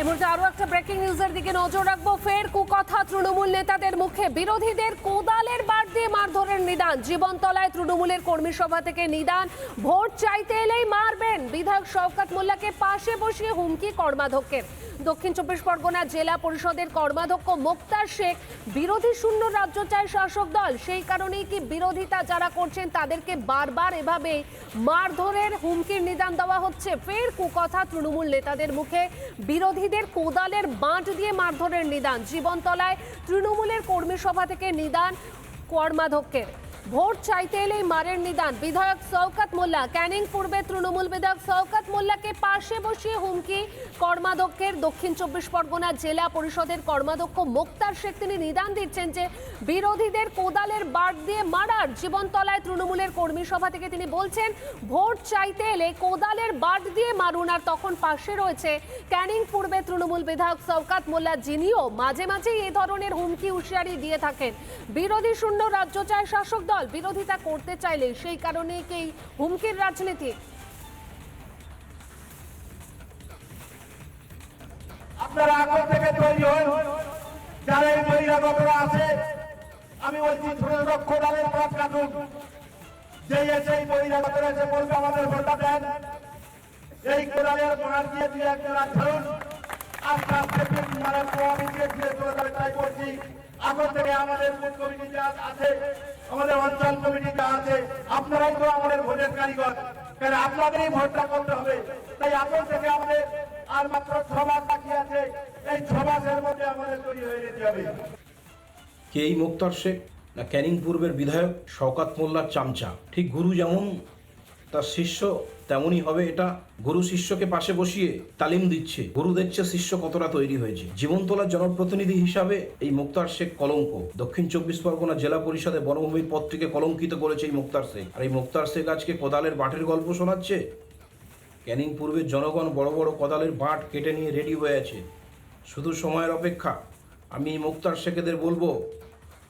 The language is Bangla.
এই মুহূর্তে আরও একটা ব্রেকিং নিউজের দিকে নজর রাখব। ফের কুকথা তৃণমূল নেতাদের মুখে। বিরোধীদের কোদালের বার দিয়ে মারধরের নিদান। জীবনতলায় তৃণমূলের কর্মী সভা থেকে নিদান। ভোট চাইতে এলেই মারবেন। বিধায়ক শওকত মোল্লাকে পাশে বসিয়ে হুমকি কর্মাধ্যক্ষের। দক্ষিণ চব্বিশ পরগনা জেলা পরিষদের কর্মাধ্যক্ষ মুক্তার শেখ বিরোধী শূন্য রাজ্য চায় শাসক দল। সেই কারণেই কি বিরোধিতা যারা করছেন তাদেরকে বারবার এভাবে মারধরের হুমকির নিদান দেওয়া হচ্ছে? ফের কুকথা তৃণমূল নেতাদের মুখে। বিরোধীদের কোদালের বাঁট দিয়ে মারধরের নিদান। জীবনতলায় তৃণমূলের কর্মী সভা থেকে নিদান কর্মাধ্যক্ষের। ভোট চাইতে এলেই মারের নিদান। বিধায়ক শওকত মোল্লা, ক্যানিং পূর্বে তৃণমূল বিধায়ক শওকত মোল্লাকে পাশে বসিয়ে হুমকি। কর্মাধ্যক্ষের দক্ষিণ চব্বিশ পরগনা জেলা পরিষদের কর্মাধ্যক্ষ মুক্তার শেখ তিনি নিদান দিচ্ছেন যে বিরোধীদের কোদালের বাট দিয়ে মারার জীবনতলায় তৃণমূলের কর্মী সভা থেকে তিনি বলছেন, ভোট চাইতে এলে কোদালের বাট দিয়ে মারুন আর তখন পাশে রয়েছে ক্যানিং পূর্বে তৃণমূল বিধায়ক শওকাত মোল্লা যিনিও মাঝে মাঝে এ ধরনের হুমকি হুঁশিয়ারি দিয়ে থাকেন। বিরোধী শূন্য রাজ্য চায় শাসক দল। বিরোধিতা করতে চাইলে সেই কারণে কি হুমকির রাজনীতি। আপনারা থেকে তৈরি হন। যারা এই বহিরাগতরা আছে, আমি বলছি ছোট ছোট কোদালের পথ কাটুন। যেই এসে এই বহিরাগতরা এসে বলবে, আমাদের ভোটটা দেন। এই কোদালের মার দিয়ে একজনা আস্তে আস্তে চলে যাবে, তাই আছে আপনারাই তো আমাদের ভোটের কারিগর। আপনাদেরই ভোটটা করতে হবে? তাই থেকে আমাদের আর মাত্র ছ মাস বাকি আছে, এই ছ মাসের মধ্যে আমাদের তৈরি হয়ে যেতে হবে। কে এই মুক্তার শেখ না ক্যানিং পূর্বের বিধায়ক শওকাত মোল্লার চামচা? ঠিক গুরু যেমন তার শিষ্য তেমনই হবে। এটা গুরু শিষ্যকে পাশে বসিয়ে তালিম দিচ্ছে। গুরু দেখছে শিষ্য কতটা তৈরি হয়েছে। জীবনতলার জনপ্রতিনিধি হিসাবে এই মুক্তার শেখ কলঙ্ক, দক্ষিণ চব্বিশ পরগনা জেলা পরিষদে বনভূমির পত্রিকে কলঙ্কিত করেছে এই মুক্তার শেখ। আর এই মুক্তার শেখ আজকে কোদালের বাটের গল্প শোনাচ্ছে। ক্যানিং পূর্বের জনগণ বড় বড় কোদালের বাট কেটে নিয়ে রেডি হয়ে আছে। শুধু সময়ের অপেক্ষা, আমি মুক্তার শেখেদের বলব